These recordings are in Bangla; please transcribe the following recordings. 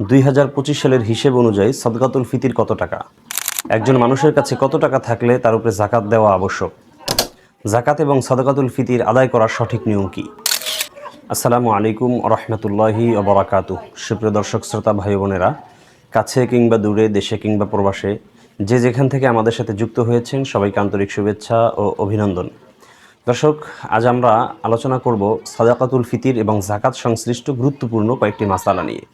দুই হাজার পঁচিশ সালের হিসেব অনুযায়ী সদকাতুল ফিতির কত টাকা? একজন মানুষের কাছে কত টাকা থাকলে তার উপরে জাকাত দেওয়া আবশ্যক? জাকাত এবং সদকাতুল ফিতির আদায় করার সঠিক নিয়ম কী? আসসালামু আলাইকুম রহমতুল্লাহি অবরাকাতু সুপ্রিয় দর্শক, শ্রোতা, ভাই বোনেরা, কাছে কিংবা দূরে, দেশে কিংবা প্রবাসে, যে যেখান থেকে আমাদের সাথে যুক্ত হয়েছেন, সবাইকে আন্তরিক শুভেচ্ছা ও অভিনন্দন। দর্শক, আজ আমরা আলোচনা করব সাদাকাতুল ফিতির এবং জাকাত সংশ্লিষ্ট গুরুত্বপূর্ণ কয়েকটি মাসালা নিয়ে।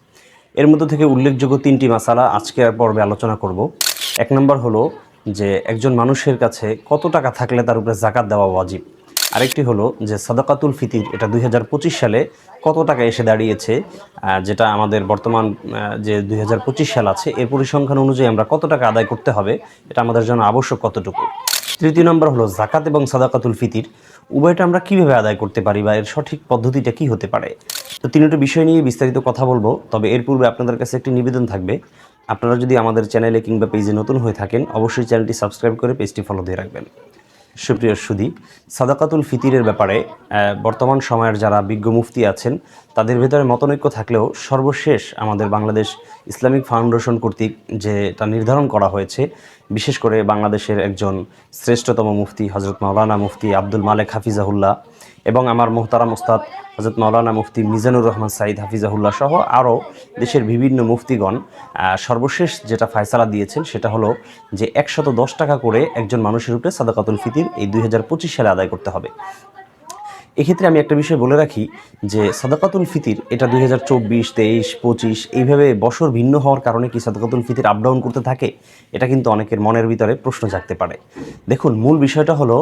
এর মধ্যে থেকে উল্লেখযোগ্য তিনটি মাসালা আজকের পর্বে আলোচনা করব। এক নম্বর হলো যে একজন মানুষের কাছে কত টাকা থাকলে তার উপরে জাকাত দেওয়া ওয়াজিব। আরেকটি হলো যে সাদাকাতুল ফিতির, এটা দুই হাজার পঁচিশ সালে কত টাকা এসে দাঁড়িয়েছে যেটা আমাদের বর্তমান যে দুই হাজার পঁচিশ সাল আছে, এর পরিসংখ্যান অনুযায়ী আমরা কত টাকা আদায় করতে হবে, এটা আমাদের জন্য আবশ্যক কতটুকু। তৃতীয় নম্বর হলো জাকাত এবং সাদাকাতুল ফিতির। উভয়টা আমরা কীভাবে আদায় করতে পারি বা এর সঠিক পদ্ধতিটা কি হতে পারে? তো তিনটি বিষয় নিয়ে বিস্তারিত কথা বলব, তবে এর পূর্বে আপনাদের কাছে একটি নিবেদন থাকবে। আপনারা যদি আমাদের চ্যানেলে কিংবা পেজে নতুন হয়ে থাকেন, অবশ্যই চ্যানেলটি সাবস্ক্রাইব করে পেজটি ফলো দিয়ে রাখবেন। সুপ্রিয় সুদী, সাদাকাতুল ফিতিরের ব্যাপারে বর্তমান সময়ের যারা বিজ্ঞ মুফতি আছেন, তাদের ভেতরে মতনৈক্য থাকলেও সর্বশেষ আমাদের বাংলাদেশ ইসলামিক ফাউন্ডেশন কর্তৃক যেটা নির্ধারণ করা হয়েছে, বিশেষ করে বাংলাদেশের একজন শ্রেষ্ঠতম মুফতি হজরত মাওলানা মুফতি আব্দুল মালেক হাফিজাহুল্লাহ এবং আমার মোহতারাম মোস্তাদ হজরত মৌলানা মুফতি মিজানুর রহমান সাঈদ হাফিজাহুল্লাহ সহ আরও দেশের বিভিন্ন মুফতিগণ সর্বশেষ যেটা ফায়সালা দিয়েছেন সেটা হলো যে একশত দশ টাকা করে একজন মানুষের উপরে সাদাকাতুল ফিতির এই দুই হাজার পঁচিশ সালে আদায় করতে হবে। এক্ষেত্রে আমি একটা বিষয় বলে রাখি যে সাদাকাতুল ফিতির এটা দুই হাজার চব্বিশ, তেইশ, পঁচিশ, এইভাবে বছর ভিন্ন হওয়ার কারণে কি সাদাকাতুল ফিতির আপ ডাউন করতে থাকে? এটা কিন্তু অনেকের মনের ভিতরে প্রশ্ন জাগতে পারে। দেখুন, মূল বিষয়টা হলো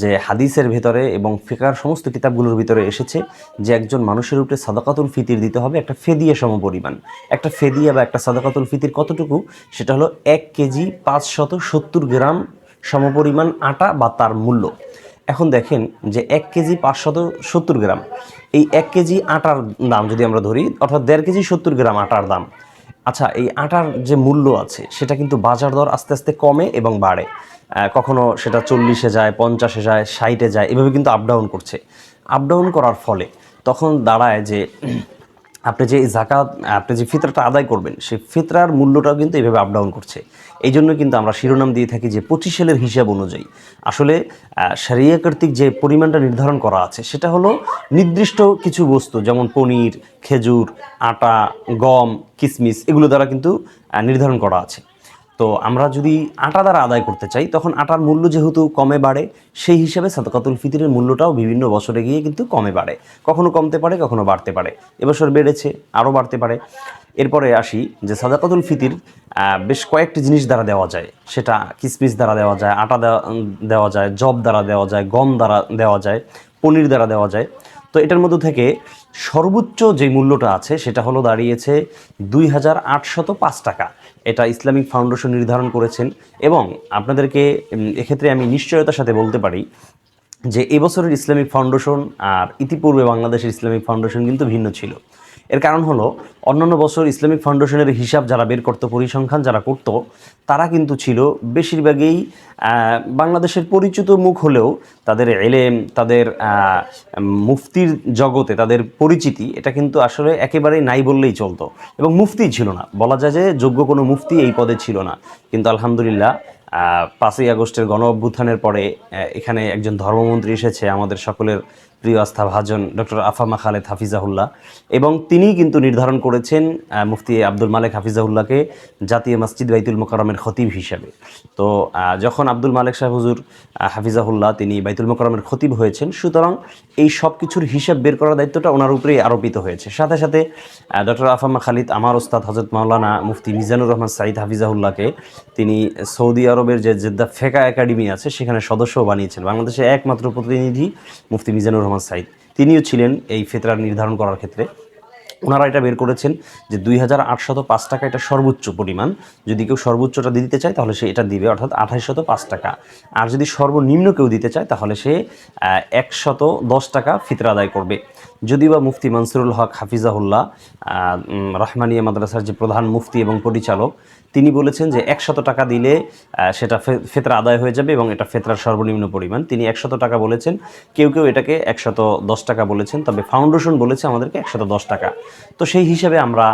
যে হাদিসের ভেতরে এবং ফিকার সমস্ত কিতাবগুলোর ভিতরে এসেছে যে একজন মানুষের উপরে সাদাকাতুল ফিতির দিতে হবে একটা ফেদিয়া সম পরিমাণ। একটা ফেদিয়া বা একটা সাদাকাতুল ফিতির কতটুকু? সেটা হলো এক কেজি পাঁচশত সত্তর গ্রাম সমপরিমাণ আটা বা তার মূল্য। এখন দেখেন যে এক কেজি পাঁচশত সত্তর গ্রাম। এই এক কেজি আটার দাম যদি আমরা ধরি, অর্থাৎ দেড় কেজি সত্তর গ্রাম আটার দাম। আচ্ছা এই আটার যে মূল্য আছে, সেটা কিন্তু বাজার দর আস্তে আস্তে কমে এবং বাড়ে। কখনো সেটা চল্লিশে যায়, পঞ্চাশে যায়, ষাটে যায়, এভাবে কিন্তু আপ ডাউন করছে। আপ ডাউন করার ফলে তখন দাঁড়ায় যে আপনি যে জাকাত আপনি যে ফিতরাটা আদায় করবেন, সেই ফিতরার মূল্যটাও কিন্তু এইভাবে আপডাউন করছে। এই জন্য কিন্তু আমরা শিরোনাম দিয়ে থাকি যে পঁচিশ সালের হিসাব অনুযায়ী। আসলে সারিয়া কর্তৃক যে পরিমাণটা নির্ধারণ করা আছে, সেটা হলো নির্দিষ্ট কিছু বস্তু, যেমন পনির, খেজুর, আটা, গম, কিসমিস, এগুলো দ্বারা কিন্তু নির্ধারণ করা আছে। তো আমরা যদি আটা দ্বারা আদায় করতে চাই, তখন আটার মূল্য যেহেতু কমে বাড়ে, সেই হিসাবে সাদকাতুল ফিতিরের মূল্যটাও বিভিন্ন বছরে গিয়ে কিন্তু কমে বাড়ে। কখনো কমতে পারে, কখনো বাড়তে পারে। এবছর বেড়েছে, আরও বাড়তে পারে। এরপরে আসি যে সাদাকাতুল ফিতির বেশ কয়েকটি জিনিস দ্বারা দেওয়া যায়। সেটা কিসমিস দ্বারা দেওয়া যায়, আটা দেওয়া- দেওয়া যায়, জব দ্বারা দেওয়া যায়, গম দ্বারা দেওয়া যায়, পনির দ্বারা দেওয়া যায়। তো এটার মধ্যে থেকে সর্বোচ্চ যে মূল্যটা আছে, সেটা হলো দাঁড়িয়েছে দুই হাজার আটশত পাঁচ টাকা। এটা ইসলামিক ফাউন্ডেশন নির্ধারণ করেছেন এবং আপনাদেরকে এক্ষেত্রে আমি নিশ্চয়তার সাথে বলতে পারি যে, এবছরের ইসলামিক ফাউন্ডেশন আর ইতিপূর্বে বাংলাদেশের ইসলামিক ফাউন্ডেশন কিন্তু ভিন্ন ছিল। এর কারণ হলো, অন্যান্য বছর ইসলামিক ফাউন্ডেশনের হিসাব যারা বের করতো, পরিসংখ্যান যারা করত, তারা কিন্তু ছিল বেশিরভাগই বাংলাদেশের পরিচিত মুখ হলেও তাদের এলেম, তাদের মুফতির জগতে, তাদের পরিচিতি, এটা কিন্তু আসলে একেবারেই নাই বললেই চলতো। এবং মুফতি ছিল না। বলা যায় যে যোগ্য কোনো মুফতি এই পদে ছিল না। কিন্তু আলহামদুলিল্লাহ পাঁচই আগস্টের গণ অভ্যুত্থানের পরে এখানে একজন ধর্মমন্ত্রী এসেছে, আমাদের সকলের প্রিয় আস্থা ভাজন ডক্টর আফামা খালেদ হাফিজাহুল্লাহ। এবং তিনি কিন্তু নির্ধারণ করেছেন মুফতি আব্দুল মালেক হাফিজাহুল্লাহকে জাতীয় মসজিদ বাইতুল মোকারমের খতিব হিসাবে। তো যখন আব্দুল মালেক সাহেব হুজুর হাফিজাহুল্লাহ তিনি বাইতুল মোকারমের খতিব হয়েছেন, সুতরাং এই সব কিছুর হিসাব বের করার দায়িত্বটা ওনার উপরেই আরোপিত হয়েছে। সাথে সাথে ডক্টর আফামা খালিদ, আমার ওস্তাদ হজরত মাওলানা মুফতি মিজানুর রহমান সাইদ হাফিজাহুল্লাহকে তিনি সৌদি আরবের যে জেদ্দা ফেকা একাডেমি আছে, সেখানে সদস্য বানিয়েছেন। বাংলাদেশের একমাত্র প্রতিনিধি মুফতি মিজানুর রহমান সাইদ। তিনিও ছিলেন এই ফেতরা নির্ধারণ করার ক্ষেত্রে। ওনারা এটা বের করেছেন যে দুই হাজার আটশত পাঁচ টাকা এটা সর্বোচ্চ পরিমাণ। যদি কেউ সর্বোচ্চটা দিতে চায়, তাহলে সে এটা দিবে, অর্থাৎ আঠাইশশত পাঁচ টাকা। আর যদি সর্বনিম্ন কেউ দিতে চায়, তাহলে সে একশত দশ টাকা ফিতরা আদায় করবে। যদিও বা মুফতি মনসুরুল হক হাফিজাহুল্লাহ রহমানিয়া মাদ্রাসার যে প্রধান মুফতি এবং পরিচালক, তিনি বলেছেন যে একশত টাকা দিলে সেটা ফেতরা আদায় হয়ে যাবে এবং এটা ফেতরার সর্বনিম্ন পরিমাণ। তিনি একশত টাকা বলেছেন, কেউ কেউ এটাকে একশত দশ টাকা বলেছেন, তবে ফাউন্ডেশন বলেছে আমাদেরকে একশত দশ টাকা। তো সেই হিসাবে আমরা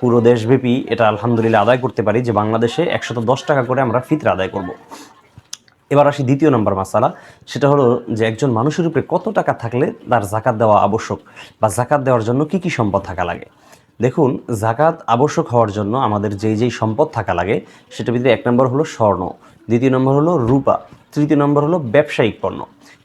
পুরো দেশব্যাপী এটা আলহামদুলিল্লাহ আদায় করতে পারি যে বাংলাদেশে একশত দশ টাকা করে আমরা ফিতরা আদায় করব। এবার আসি দ্বিতীয় নম্বর মাসালা। সেটা হলো যে একজন মানুষের উপরে কত টাকা থাকলে তার জাকাত দেওয়া আবশ্যক বা জাকাত দেওয়ার জন্য কি কি সম্পদ থাকা লাগে? দেখুন, জাকাত আবশ্যক হওয়ার জন্য আমাদের যেই যেই সম্পদ থাকা লাগে, সেটার ভিতরে এক নম্বর হলো স্বর্ণ, দ্বিতীয় নম্বর হলো রূপা, তৃতীয় নম্বর হলো ব্যবসায়িক পণ্য।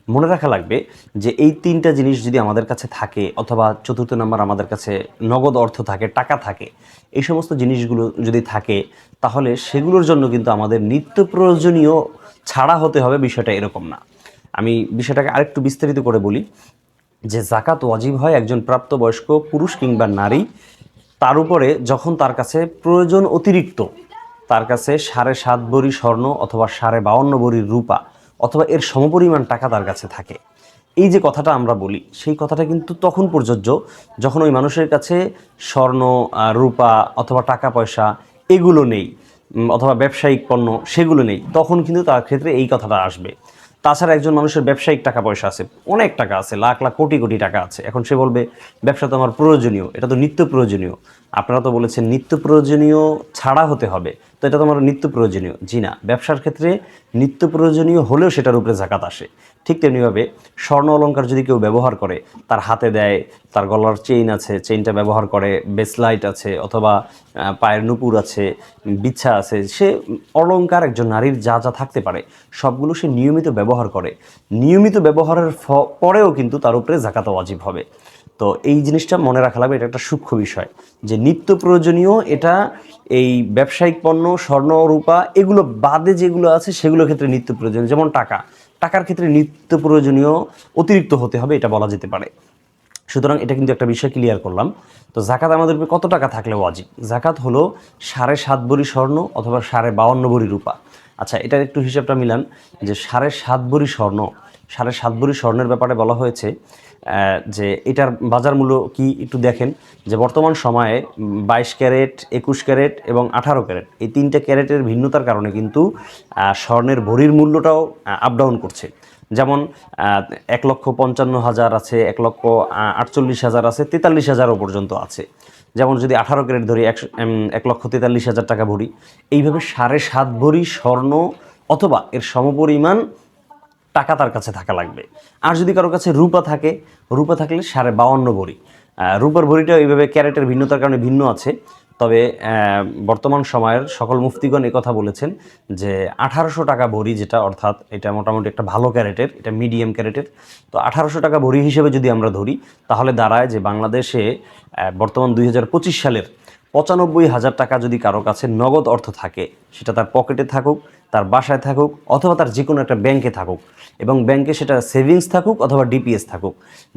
মনে রাখা লাগবে যে এই তিনটা জিনিস যদি আমাদের কাছে থাকে অথবা চতুর্থ নম্বর আমাদের কাছে নগদ অর্থ থাকে, টাকা থাকে, এই সমস্ত জিনিসগুলো যদি থাকে, তাহলে সেগুলোর জন্য কিন্তু আমাদের নিত্য প্রয়োজনীয় ছাড়া হতে হবে বিষয়টা এরকম না। আমি বিষয়টাকে আরেকটু বিস্তারিত করে বলি যে জাকাত ওয়াজিব হয় একজন প্রাপ্তবয়স্ক পুরুষ কিংবা নারী, তার উপরে যখন তার কাছে প্রয়োজন অতিরিক্ত, তার কাছে সাড়ে সাত ভরি স্বর্ণ অথবা সাড়ে বাউন্ন ভরির রূপা অথবা এর সমপরিমাণ টাকা তার কাছে থাকে। এই যে কথাটা আমরা বলি, সেই কথাটা কিন্তু তখন প্রযোজ্য যখন ওই মানুষের কাছে স্বর্ণ রূপা অথবা টাকা পয়সা এগুলো নেই অথবা ব্যবসায়িক পণ্য সেগুলো নেই, তখন কিন্তু তার ক্ষেত্রে এই কথাটা আসবে। তাছাড়া একজন মানুষের ব্যবসায়িক টাকা পয়সা আছে, অনেক টাকা আছে, লাখ লাখ, কোটি কোটি টাকা আছে। এখন সে বলবে, ব্যবসা তো আমার প্রয়োজনীয়, এটা তো নিত্য প্রয়োজনীয়। আপনারা তো বলেছেন নিত্য প্রয়োজনীয় ছাড়া হতে হবে। তো এটা তো আমার নিত্য প্রয়োজনীয় জি না, ব্যবসার ক্ষেত্রে নিত্য প্রয়োজনীয় হলেও সেটার উপরে জাকাত আসে। ঠিক তেমনিভাবে স্বর্ণ অলঙ্কার যদি কেউ ব্যবহার করে, তার হাতে দেয়, তার গলার চেইন আছে চেইনটা ব্যবহার করে বেসলাইট আছে অথবা পায়ের নুপুর আছে, বিচ্ছা আছে, সে অলংকার একজন নারীর যা যা থাকতে পারে, সবগুলো সে নিয়মিত ব্যবহার করে। নিয়মিত ব্যবহারের পরেও কিন্তু তার উপরে জাকাত ওয়াজিব হবে। তো এই জিনিসটা মনে রাখা লাগবে, এটা একটা সূক্ষ্ম বিষয়। যে নিত্য প্রয়োজনীয়, এটা এই ব্যবসায়িক পণ্য, স্বর্ণ, রূপা, এগুলো বাদে যেগুলো আছে, সেগুলোর ক্ষেত্রে নিত্য প্রয়োজনীয়। যেমন টাকা। টাকার ক্ষেত্রে নিত্য প্রয়োজনীয় অতিরিক্ত হতে হবে, এটা বলা যেতে পারে। সুতরাং এটা কিন্তু একটা বিষয় ক্লিয়ার করলাম। তো জাকাত আমাদের কত টাকা থাকলে ওয়াজিব? জাকাত হলো সাড়ে সাত ভরি স্বর্ণ অথবা সাড়ে বাউন্ন ভরি রূপা। আচ্ছা এটার একটু হিসাবটা মিলান। যে সাড়ে সাত ভরি স্বর্ণ, সাড়ে সাত ভরি স্বর্ণের ব্যাপারে বলা হয়েছে যে এটার বাজার মূল্য কি একটু দেখেন, যে বর্তমান সময়ে বাইশ ক্যারেট, একুশ ক্যারেট এবং আঠারো ক্যারেট, এই তিনটে ক্যারেটের ভিন্নতার কারণে কিন্তু স্বর্ণের ভরির মূল্যটাও আপ ডাউন করছে। যেমন এক লক্ষ পঞ্চান্ন হাজার আছে, এক লক্ষ আটচল্লিশ হাজার আছে, তেতাল্লিশ হাজারও পর্যন্ত আছে। যেমন যদি আঠারো ক্যারেট ধরি, একশো এক লক্ষ তেতাল্লিশ হাজার টাকা ভরি, এইভাবে সাড়ে সাত ভরি স্বর্ণ অথবা এর সমপরিমাণ টাকা তার কাছে থাকা লাগবে। আর যদি কারও কাছে রূপা থাকে, রূপা থাকলে সাড়ে বাউন্ন ভরি। রূপার ভরিটা এইভাবে ক্যারেটের ভিন্নতার কারণে ভিন্ন আছে। তবে বর্তমান সময়ের সকল মুফতিগণ কথা বলেছেন যে আঠারোশো টাকা ভরি যেটা, অর্থাৎ এটা মোটামুটি একটা ভালো ক্যারেটের, এটা মিডিয়াম ক্যারেটের। তো আঠারোশো টাকা ভরি হিসেবে যদি আমরা ধরি, তাহলে দাঁড়ায় যে বাংলাদেশে বর্তমান দুই হাজার পঁচিশ সালের পঁচানব্বই হাজার টাকা যদি কারও কাছে নগদ অর্থ থাকে, সেটা তার পকেটে থাকুক, তার বাসায় থাকুক, অথবা তার যে কোনো একটা ব্যাংকে থাকুক, এবং ব্যাংকে সেটা সেভিংস থাকুক অথবা ডিপিএস থাকুক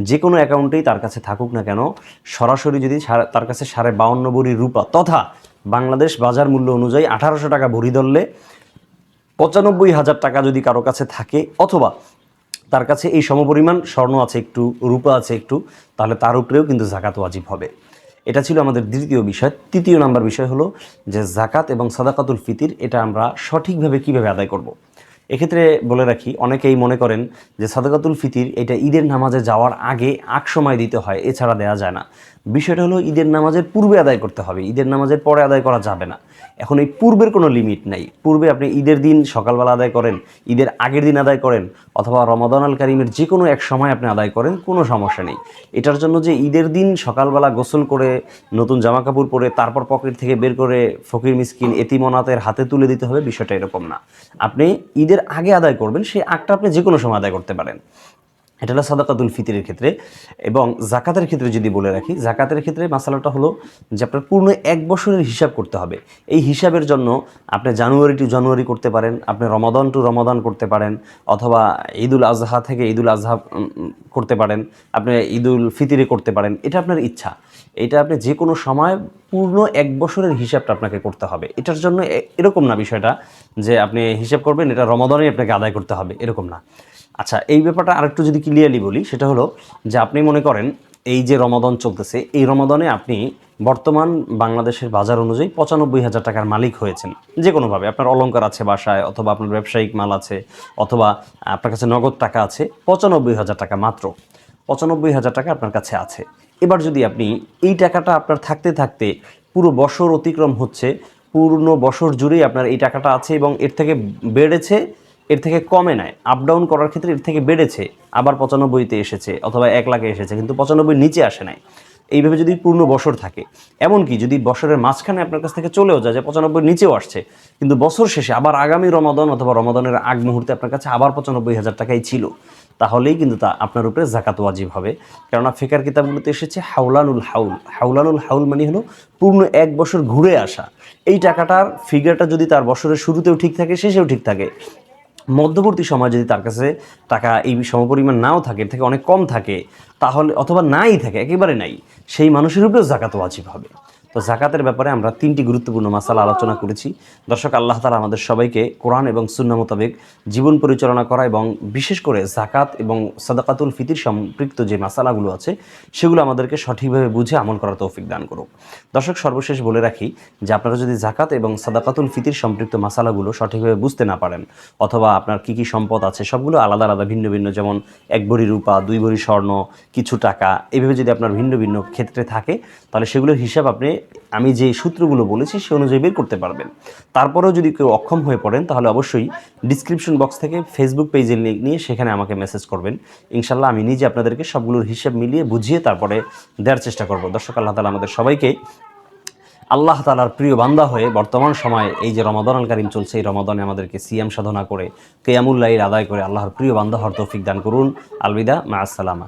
যে কোনো অ্যাকাউন্টেই তার কাছে থাকুক না কেন, সরাসরি যদি তার কাছে সাড়ে বাউন্ন ভরি রূপা তথা বাংলাদেশ বাজার মূল্য অনুযায়ী আঠারোশো টাকা ভরি ধরলে, পঁচানব্বই হাজার টাকা যদি কারও কাছে থাকে, অথবা তার কাছে এই সমপরিমাণ স্বর্ণ আছে একটু, রূপা আছে একটু, তাহলে তার উপরেও কিন্তু জাকাত ওয়াজিব হবে। এটা ছিল আমাদের দ্বিতীয় বিষয় তৃতীয় নাম্বার বিষয় হলো যে জাকাত এবং সাদাকাতুল ফিতির, এটা আমরা সঠিকভাবে কীভাবে আদায় করব। এক্ষেত্রে বলে রাখি, অনেকেই মনে করেন যে সাদাকাতুল ফিতির, এটা ঈদের নামাজে যাওয়ার আগে আগ সময় দিতে হয়, এছাড়া দেয়া যায় না বিষয়টা হলো ঈদের নামাজের পূর্বে আদায় করতে হবে। ঈদের নামাজের পরে আদায় করা যাবে না। এখন এই পূর্বের কোনো লিমিট নাই। পূর্বে আপনি ঈদের দিন সকালবেলা আদায় করেন, ঈদের আগের দিন আদায় করেন, অথবা রমাদান আল কারিমের যে কোনো এক সময় আপনি আদায় করেন, কোনো সমস্যা নেই। এটার জন্য যে ঈদের দিন সকালবেলা গোসল করে, নতুন জামা কাপড় পরে, তারপর পকেট থেকে বের করে ফকির, মিসকিন এতিমনাতের হাতে তুলে দিতে হবে, বিষয়টা এরকম না। আপনি ঈদের আগে আদায় করবেন, সেই আগটা আপনি যে কোনো সময় আদায় করতে পারেন। এটা হলো সাদাকাতুল ফিতরের ক্ষেত্রে এবং জাকাতের ক্ষেত্রে যদি বলে রাখি, জাকাতের ক্ষেত্রে মাসালাটা হলো যে আপনার পূর্ণ এক বছরের হিসাব করতে হবে। এই হিসাবের জন্য আপনি জানুয়ারি টু জানুয়ারি করতে পারেন, আপনি রমাদান টু রমাদান করতে পারেন, অথবা ঈদুল আজহা থেকে ঈদুল আজহা করতে পারেন, আপনি ঈদুল ফিতিরে করতে পারেন, এটা আপনার ইচ্ছা। এটা আপনি যে কোনো সময় পূর্ণ এক বছরের হিসাবটা আপনাকে করতে হবে। এটার জন্য এরকম না বিষয়টা যে আপনি হিসাব করবেন, এটা রমাদানেই আপনাকে আদায় করতে হবে, এরকম না। আচ্ছা এই ব্যাপারটা আরেকটু যদি ক্লিয়ারলি বলি, সেটা হলো যে আপনি মনে করেন এই যে রমাদন চলতেছে, এই রমাদনে আপনি বর্তমান বাংলাদেশের বাজার অনুযায়ী পঁচানব্বই হাজার টাকার মালিক হয়েছেন। যে কোনোভাবে আপনার অলঙ্কার আছে বাসায়, অথবা আপনার ব্যবসায়িক মাল আছে, অথবা আপনার কাছে নগদ টাকা আছে, পঁচানব্বই হাজার টাকা মাত্র। পঁচানব্বই হাজার টাকা আপনার কাছে আছে। এবার যদি আপনি এই টাকাটা আপনার থাকতে থাকতে পুরো বছর অতিক্রম হচ্ছে, পূর্ণ বছর জুড়েই আপনার এই টাকাটা আছে এবং এর থেকে বেড়েছে, এর থেকে কমে নেয় আপ ডাউন করার ক্ষেত্রে এর থেকে বেড়েছে, আবার পঁচানব্বইতে এসেছে অথবা এক লাখে এসেছে, কিন্তু পঁচানব্বই নিচে আসে নাই। এইভাবে যদি পূর্ণ বছর থাকে, এমনকি যদি বছরের মাঝখানে আপনার কাছ থেকে চলেও যায় যে পঁচানব্বই নিচেও আসছে, কিন্তু বছর শেষে আবার আগামী রমাদন অথবা রমাদনের আগ মুহূর্তে আপনার কাছে আবার পঁচানব্বই হাজার টাকাই ছিল তাহলেই কিন্তু তা আপনার উপরে জাকাত ওয়াজিব হবে। কেননা ফেকার কিতাবগুলোতে এসেছে হাউলানুল হাউল। হাউলানুল হাউল মানে হলো পূর্ণ এক বছর ঘুরে আসা। এই টাকাটার ফিগারটা যদি তার বছরের শুরুতেও ঠিক থাকে, শেষেও ঠিক থাকে। মধ্যবর্তী সময় যদি তার কাছে টাকা এই সমপরিমাণ নাও থাকে থেকে অনেক কম থাকে, তাহলে অথবা নাই থাকে, একেবারে নাই, সেই মানুষের উপরেও জাকাত ওয়াজিব হবে। তো জাকাতের ব্যাপারে আমরা তিনটি গুরুত্বপূর্ণ মাসালা আলোচনা করেছি। দর্শক, আল্লাহ তালা আমাদের সবাইকে কোরআন এবং সুন্না মোতাবেক জীবন পরিচালনা করা এবং বিশেষ করে জাকাত এবং সাদাকাতুল ফিতির সম্পৃক্ত যে মাসালাগুলো আছে, সেগুলো আমাদেরকে সঠিকভাবে বুঝে আমল করার তৌফিক দান করুক। দর্শক, সর্বশেষ বলে রাখি যে আপনারা যদি জাকাত এবং সাদাকাতুল ফিতির সম্পৃক্ত মাসালাগুলো সঠিকভাবে বুঝতে না পারেন, অথবা আপনার কি কি সম্পদ আছে সবগুলো আলাদা আলাদা ভিন্ন ভিন্ন, যেমন এক ভরি রূপা, দুই ভরি স্বর্ণ, কিছু টাকা, এভাবে যদি আপনার ভিন্ন ভিন্ন ক্ষেত্রে থাকে, তাহলে সেগুলোর হিসাব আপনি আমি যে সূত্রগুলো বলেছি, সে অনুযায়ী বের করতে পারবেন। তারপরেও যদি কেউ অক্ষম হয়ে পড়েন, তাহলে অবশ্যই ডিসক্রিপশন বক্স থেকে ফেসবুক পেজের লিঙ্ক নিয়ে সেখানে আমাকে মেসেজ করবেন। ইনশাল্লাহ আমি নিজে আপনাদেরকে সবগুলোর হিসাব মিলিয়ে বুঝিয়ে তারপরে দেওয়ার চেষ্টা করব। দর্শক, আল্লাহ তালা আমাদের সবাইকে আল্লাহ তালার প্রিয় বান্দা হয়ে বর্তমান সময়ে এই যে রমাদন আল কারিম চলছে, এই রমাদনে আমাদেরকে সিয়াম সাধনা করে কেয়ামুল্লাহির আদায় করে আল্লাহর প্রিয় বান্দা হওয়ার তৌফিক দান করুন। আলবিদা, মা আসসালামা।